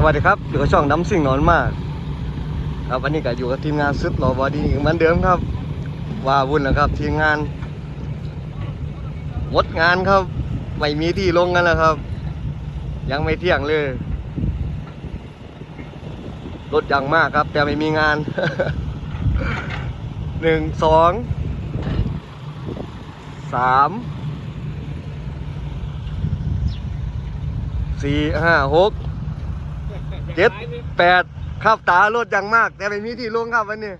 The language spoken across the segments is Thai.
สวัสดีครับอยู่กับช่องน้ำสิ่งนอนมากครับวันนี้ก็อยู่กับทีมงานซึดหล่อบอดีเหมือนเดิมครับ ว่าวุ่นแล้วครับทีมงานหมดงานครับ ไม่มีที่ลงกันแล้วครับ ยังไม่เที่ยงเลยรถยังมากครับ แต่ไม่มีงานหนึ่งสองสามสี่ห้าหก เจ็ดแปดครับตารถยังมาก แต่ไม่มีที่ลงครับวันนี้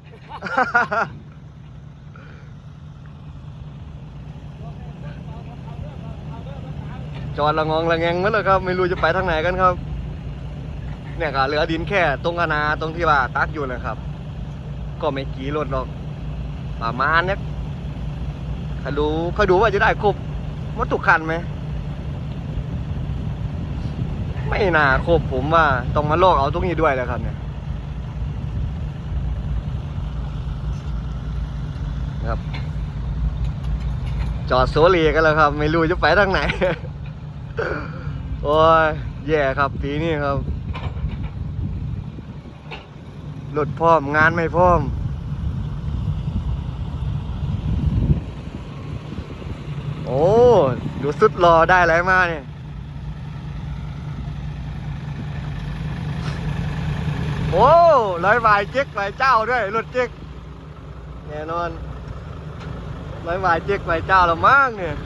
จอดละงองละแงงมาเลยครับ ไม่รู้จะไปทางไหนกันครับ เนี่ยก็เหลือดินแค่ตรงคณาตรงที่ว่าตักอยู่นะครับ ก็ไม่กี่รถหรอกประมาณเนี้ยใครดูใครดูว่าจะได้ครบหมดทุกคันไหม ไม่น่าครบผมว่าต้องมาลอกเอาตรงนี้ด้วยแล้วครับเนี่ยครับจอดโซลีกันแล้วครับ ไม่รู้จะไปทางไหน โอ้ยแย่ครับปีนี้ครับรถพร้อมงานไม่พร้อมโอ้ดูสุดรอได้อะไรมาเนี่ย โอ้ร้อยบายเจ๊กไปเจ้าด้วยรถเจ๊กแน่นอนร้อยบายเจ๊กไปเจ้าละมั้งเนี่ย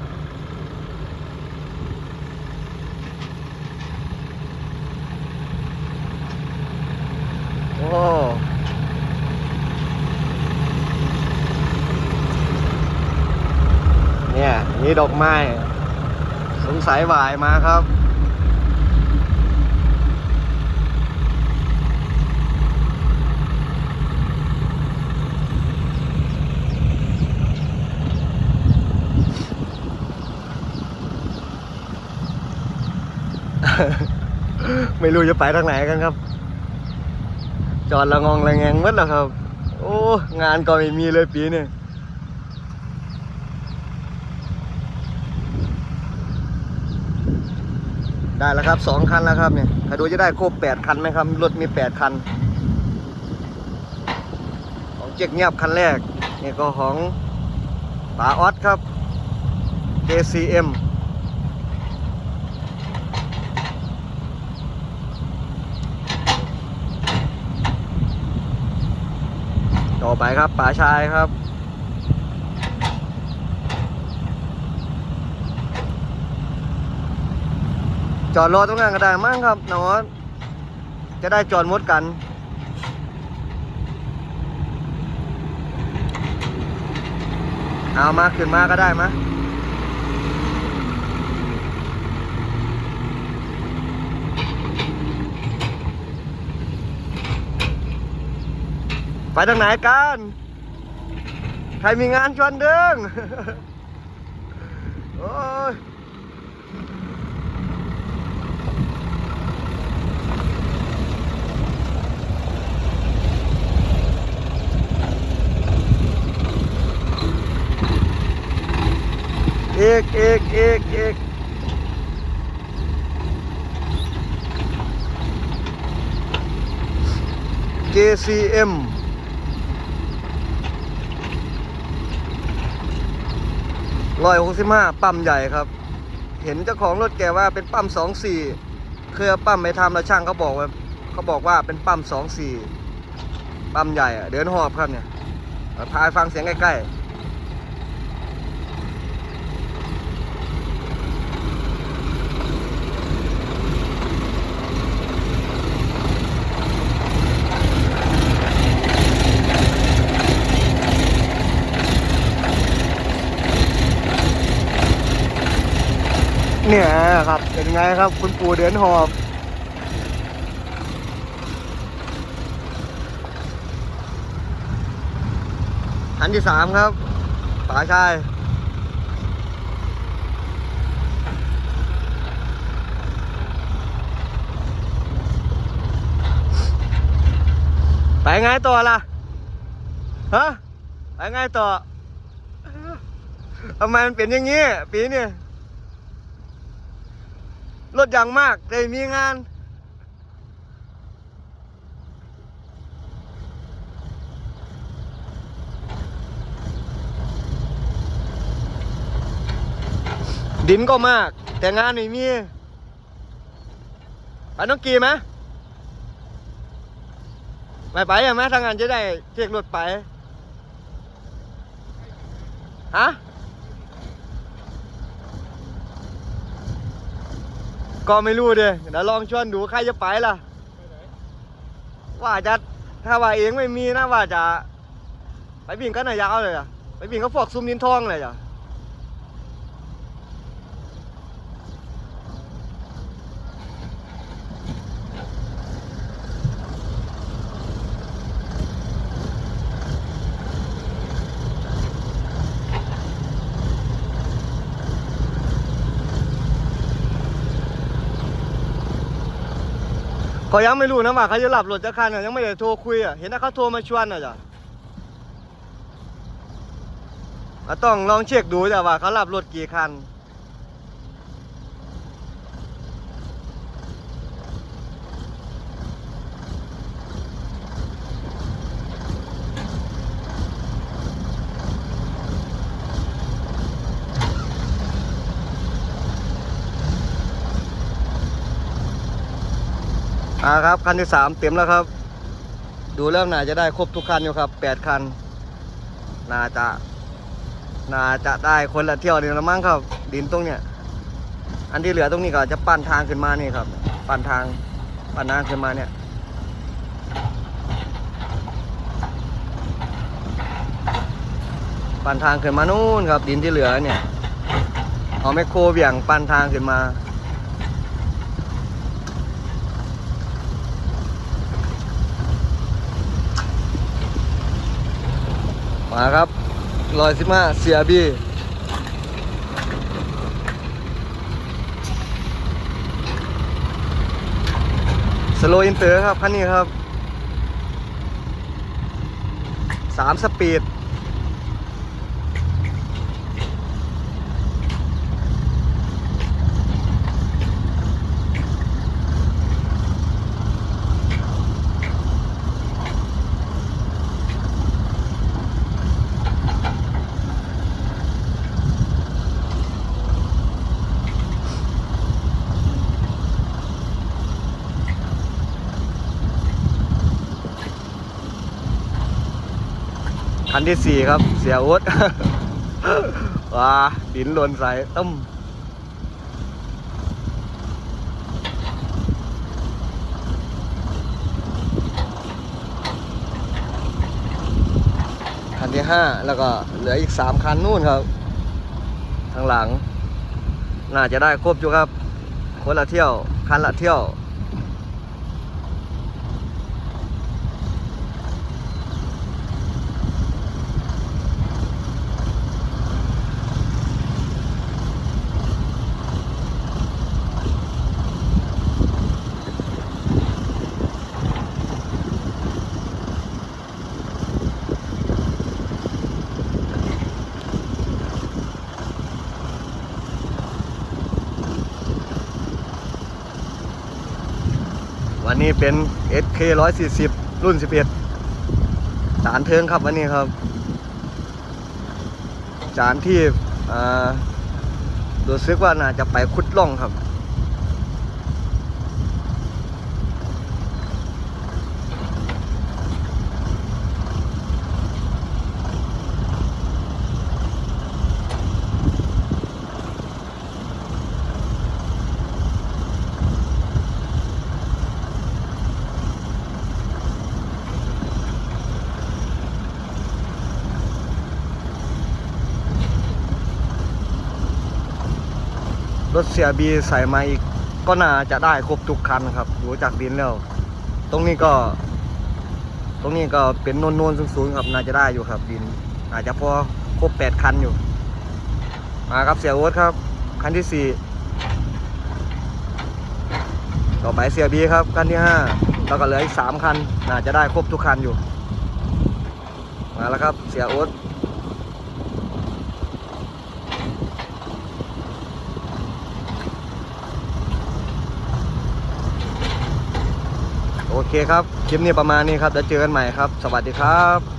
โอ้เนี่ยนี่ดอกไม้สงสัยหวายมาครับ ไม่รู้จะไปทางไหนกันครับ จอดละงองละแงงหมดแล้วครับ โอ้ งานก็ไม่มีเลยปีนี้ได้แล้วครับสองคันแล้วครับเนี่ยใครดูจะได้ครบแปดคันไหมครับ รถมีแปดคัน ของเจ๊กเงียบคันแรก เนี่ยก็ของป๋าออสครับ JCM ต่อไปครับป่าชายครับ จอดรอตรงนั้นก็ได้มั้งครับนอนจะได้จอดมดกันเอามาขึ้นมาก็ได้มะ ไปทางไหนกัน ใครมีงานชวนเดิงโอ้ยอีกอีกอีกอีกเ JCM ร้อยหกสิบห้าปั๊มใหญ่ครับ เห็นเจ้าของรถแกว่าเป็นปั๊มสองสี่เคยเอปั๊มไปทำแล้วช่างเขาบอกว่าเขาบอกว่าเป็นปั๊มสองสี่ปั๊มใหญ่เดินหอบครับเนี่ยเอาพายฟังเสียงใกล้ๆ เนี่ยครับ เป็นไงครับ คุณปู่เดินหอบคันที่สามครับป๋าชายไปไงต่อล่ะ ฮะ ไปไงต่อทำไมมันเป็นอย่างนี้ ปีนี้ รถอย่างมากแต่มีงาน ดินก็มาก แต่งานไม่มีไปน้องกีไหมไปไปอะไหมทางงานจะได้เทียกรถไปฮะ ก็ไม่รู้เด้เดี๋ยวลองชวนดูใครจะไปล่ะ ว่าจะถ้าว่าเองไม่มีนะว่าจะ ไปบินกันหนยาวเลยอะ ไปบินก็พวกซุ้มนินทองเลยอะ ขายังไม่รู้นะว่าเขาจะหลับรถจะคันอะยังไม่ได้โทรคุยอะเห็นถ้าเขาโทรมาชวนอะจ้ะต้องลองเช็คดูจ้ะว่าเขาหลับรถกี่คันาครับ คันที่สามเต็มแล้วครับ ดูแล้วน่าจะได้ครบทุกคันอยู่ครับแปดคัน น่าจะน่าจะได้คนละเที่ยวเดียวละมั้งครับ ดินตรงเนี้ยอันที่เหลือตรงนี้ก็จะปั้นทางขึ้นมานี่ครับ ปั้นทางปั้นทางขึ้นมาเนี่ยปั้นทางขึ้นมานู่นครับ ดินที่เหลือเนี่ยเอาแมคโครเบี่ยงปั้นทางขึ้นมา มาครับร้อยสิบห้าเสียบีสโลอินเตอร์ครับคันนี้ครับสามสปีด ที่สี่ครับ เสียอ๊ตว้าดินหล่นใส่ต้มคันที่ห้าแล้วก็เหลืออีกสามคันนู่นครับ ทางหลัง น่าจะได้ครบอยู่ครับ คนละเที่ยว คันละเที่ยว วันนี้เป็น SK 140 รุ่น 11 สานเทิงครับวันนี้ครับ สานที่อ่ารู้สึกว่าน่าจะไปคุดล่องครับ ถเสียบีใส่มาอีก ก็น่าจะได้ครบทุกคันครับดูจากดินแล้ว ตรงนี้ก็ ตรงนี้ก็เป็นโนนๆสูงๆครับน่าจะได้อยู่ครับดิน อาจจะพอครบแปดคันอยู่ มาครับเสียโอ๊ตครับ คันที่สี่ต่อไปเสียบีครับคันที่ห้าแล้วก็เหลืออีกสามคันน่าจะได้ครบทุกคันอยู่ มาแล้วครับเสียโอ๊ต โอเคครับ คลิปนี้ประมาณนี้ครับ แล้วเจอกันใหม่ครับ สวัสดีครับ